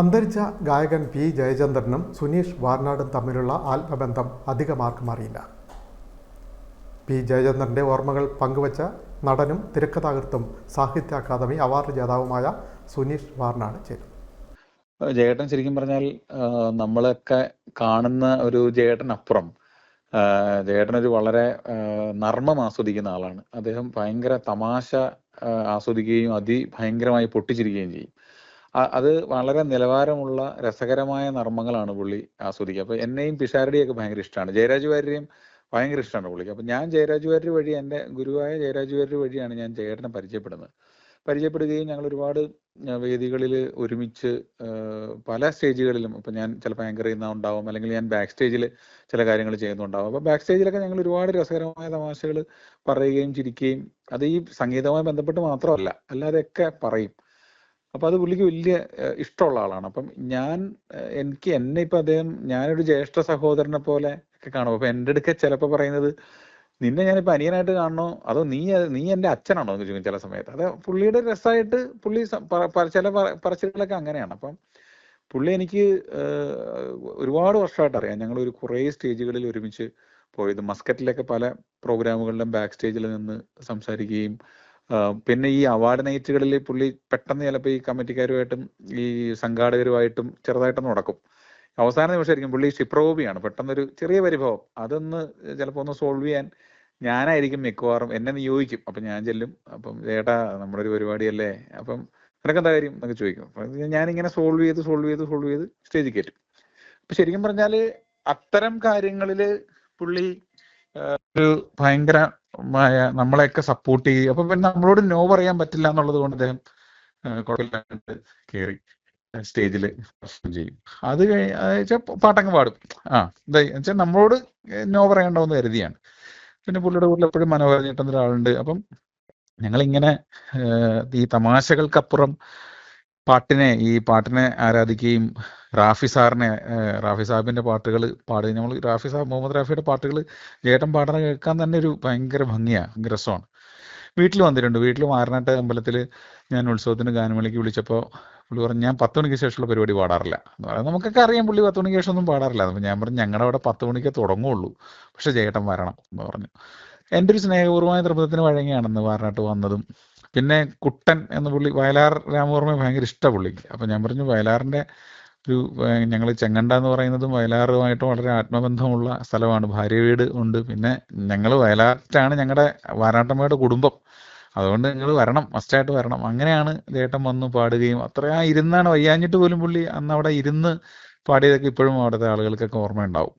അന്തരിച്ച ഗായകൻ പി ജയചന്ദ്രനും സുനീഷ് വാർനാടും തമ്മിലുള്ള ആത്മബന്ധം അധികമാർക്കും അറിയില്ല. പി ജയചന്ദ്രന്റെ ഓർമ്മകൾ പങ്കുവച്ച നടനും തിരക്കഥാകൃത്തും സാഹിത്യ അക്കാദമി അവാർഡ് ജേതാവുമായ സുനീഷ് വാർനാട് ചേരും. ജയേട്ടൻ ശരിക്കും പറഞ്ഞാൽ നമ്മളൊക്കെ കാണുന്ന ഒരു ജയേട്ടനപ്പുറം. ഒരു വളരെ നർമ്മം ആസ്വദിക്കുന്ന ആളാണ്. അദ്ദേഹം ഭയങ്കര തമാശ ആസ്വദിക്കുകയും അതിഭയങ്കരമായി പൊട്ടിച്ചിരിക്കുകയും ചെയ്യും. അത് വളരെ നിലവാരമുള്ള രസകരമായ നർമ്മങ്ങളാണ് പുള്ളി ആസ്വദിക്കുക. അപ്പൊ എന്നെയും പിഷാരടിയൊക്കെ ഭയങ്കര ഇഷ്ടമാണ് ജയരാജ് വാര്യരെയും ഭയങ്കര ഇഷ്ടമാണ് പുള്ളിക്ക്. അപ്പൊ ഞാൻ ജയരാജ് വാര്യർ വഴി എന്റെ ഗുരുവായ ജയരാജ് വാര്യർ വഴിയാണ് ഞാൻ ജയേട്ടനെ പരിചയപ്പെടുന്നത്. പരിചയപ്പെടുകയും ഞങ്ങൾ ഒരുപാട് വേദികളിൽ ഒരുമിച്ച് പല സ്റ്റേജുകളിലും ഇപ്പൊ ഞാൻ ചിലപ്പോൾ ആങ്കർ ചെയ്യുന്ന ഉണ്ടാവും അല്ലെങ്കിൽ ഞാൻ ബാക്ക് സ്റ്റേജിൽ ചില കാര്യങ്ങൾ ചെയ്യുന്നുണ്ടാവും അപ്പൊ ബാക്ക് സ്റ്റേജിലൊക്കെ ഞങ്ങൾ ഒരുപാട് രസകരമായ തമാശകൾ പറയുകയും ചിരിക്കുകയും അത് ഈ സംഗീതവുമായി ബന്ധപ്പെട്ട് മാത്രമല്ല അല്ലാതെയൊക്കെ പറയും. അപ്പൊ അത് പുള്ളിക്ക് വലിയ ഇഷ്ടമുള്ള ആളാണ്. അപ്പം ഞാൻ എനിക്ക് എന്നെ ഇപ്പൊ അദ്ദേഹം ഞാനൊരു ജ്യേഷ്ഠ സഹോദരനെ പോലെ ഒക്കെ കാണും. അപ്പൊ എന്റെ അടുക്ക ചിലപ്പോൾ പറയുന്നത് നിന്നെ ഞാനിപ്പോൾ അനിയനായിട്ട് കാണണോ? അതോ നീ നീ എന്റെ അച്ഛനാണോ? എന്ന് ചോദിക്കും ചില സമയത്ത്. അത് പുള്ളിയുടെ രസമായിട്ട് പുള്ളി ചില പറച്ചിലൊക്കെ അങ്ങനെയാണ്. അപ്പം പുള്ളി എനിക്ക് ഒരുപാട് വർഷമായിട്ട് അറിയാം. ഞങ്ങൾ ഒരു കുറേ സ്റ്റേജുകളിൽ ഒരുമിച്ച് പോയത്. മസ്കറ്റിലൊക്കെ പല പ്രോഗ്രാമുകളിലും ബാക്ക് സ്റ്റേജിൽ നിന്ന് സംസാരിക്കുകയും പിന്നെ ഈ അവാർഡ് നൈറ്റുകളിൽ പുള്ളി പെട്ടെന്ന് ചിലപ്പോൾ ഈ കമ്മിറ്റിക്കാരുമായിട്ടും ഈ സംഘാടകരുമായിട്ടും ചെറുതായിട്ടൊന്ന് നടക്കും. അവസാന നിമിഷമായിരിക്കും പുള്ളി ക്ഷിപ്രകോപിയാണ് പെട്ടെന്നൊരു ചെറിയ പരിഭവം. അതൊന്ന് ചിലപ്പോൾ ഒന്ന് സോൾവ് ചെയ്യാൻ ഞാനായിരിക്കും മിക്കവാറും എന്നെ നിയോഗിക്കും അപ്പൊ ഞാൻ ചെല്ലും. അപ്പം ചേട്ടാ നമ്മുടെ ഒരു പരിപാടിയല്ലേ? അപ്പം നിനക്കെന്താ കാര്യം എന്നൊക്കെ ചോദിക്കും. അപ്പൊ ഞാനിങ്ങനെ സോൾവ് ചെയ്ത് സോൾവ് ചെയ്ത് സോൾവ് ചെയ്ത് സ്റ്റേജിൽ കയറ്റും. അപ്പൊ ശരിക്കും പറഞ്ഞാൽ അത്തരം കാര്യങ്ങളിൽ പുള്ളി ഒരു ഭയങ്കരമായ നമ്മളെയൊക്കെ സപ്പോർട്ട് ചെയ്യും. അപ്പൊ പിന്നെ നമ്മളോട് നോ പറയാൻ പറ്റില്ല എന്നുള്ളത് കൊണ്ട് അദ്ദേഹം കുഴപ്പമില്ലാണ്ട് കയറി സ്റ്റേജിൽ ചെയ്യും. അത് കഴിഞ്ഞ പാട്ടങ്ങ് പാടും. ആ എന്താ നമ്മളോട് നോ പറയണ്ടാവുന്ന കരുതിയാണ്. പിന്നെ പുള്ളിയുടെ കൂടെ എപ്പോഴും മനോഹരൻ ചേട്ടൻ ഒരാളുണ്ട്. അപ്പം ഞങ്ങളിങ്ങനെ ഈ തമാശകൾക്കപ്പുറം പാട്ടിനെ ഈ പാട്ടിനെ ആരാധിക്കുകയും റാഫി സാറിനെ റാഫി സാഹിബിന്റെ പാട്ടുകൾ പാടുകയും നമ്മൾ റാഫി സാഹിബ് മുഹമ്മദ് റാഫിയുടെ പാട്ടുകൾ ഏട്ടൻ പാടുന്ന കേൾക്കാൻ തന്നെ ഒരു ഭയങ്കര ഭംഗിയാണ് ഭയങ്കര രസമാണ്. വീട്ടിൽ വന്നിട്ടുണ്ട്. വീട്ടിൽ മാറിനാട്ട് അമ്പലത്തിൽ ഞാൻ ഉത്സവത്തിന് ഗാനമേളയ്ക്ക് വിളിച്ചപ്പോൾ പുള്ളി പറഞ്ഞു ഞാൻ പത്ത് മണിക്ക് ശേഷമുള്ള പരിപാടി പാടാറില്ല. എന്ന് പറയാം നമുക്കൊക്കെ അറിയാം പുള്ളി പത്ത് മണിക്ക് ശേഷം ഒന്നും പാടാറില്ല. അപ്പം ഞാൻ പറഞ്ഞു ഞങ്ങളുടെ അവിടെ പത്ത് മണിക്ക് തുടങ്ങുള്ളൂ. പക്ഷേ ചേട്ടൻ വരണം. എന്ന് പറഞ്ഞു. എന്റെ ഒരു സ്നേഹപൂർവമായ നിർബന്ധത്തിന് വഴങ്ങിയാണെന്ന് വാരനാട്ട് വന്നതും പിന്നെ കുട്ടൻ എന്ന പുള്ളി വയലാർ രാമവർമ്മയെ ഭയങ്കര ഇഷ്ടമാണ് പുള്ളിക്ക്. അപ്പം ഞാൻ പറഞ്ഞു വയലാറിന്റെ ഒരു ഞങ്ങൾ ചെങ്ങണ്ട എന്ന് പറയുന്നതും വയലാറുമായിട്ട് വളരെ ആത്മബന്ധമുള്ള സ്ഥലമാണ്. ഭാര്യ വീട് ഉണ്ട്. പിന്നെ ഞങ്ങൾ വയലാറ്റാണ് ഞങ്ങളുടെ വാരാട്ടമ്മയുടെ കുടുംബം. അതുകൊണ്ട് നിങ്ങൾ വരണം മസ്റ്റായിട്ട് വരണം. അങ്ങനെയാണ് ചേട്ടൻ വന്ന് പാടുകയും. അത്ര ആ ഇരുന്നാണ് വയ്യാഞ്ഞിട്ട് പോലും പുള്ളി അന്ന് അവിടെ ഇരുന്ന് പാടിയതൊക്കെ ഇപ്പോഴും അവിടുത്തെ ആളുകൾക്കൊക്കെ ഓർമ്മയുണ്ടാവും.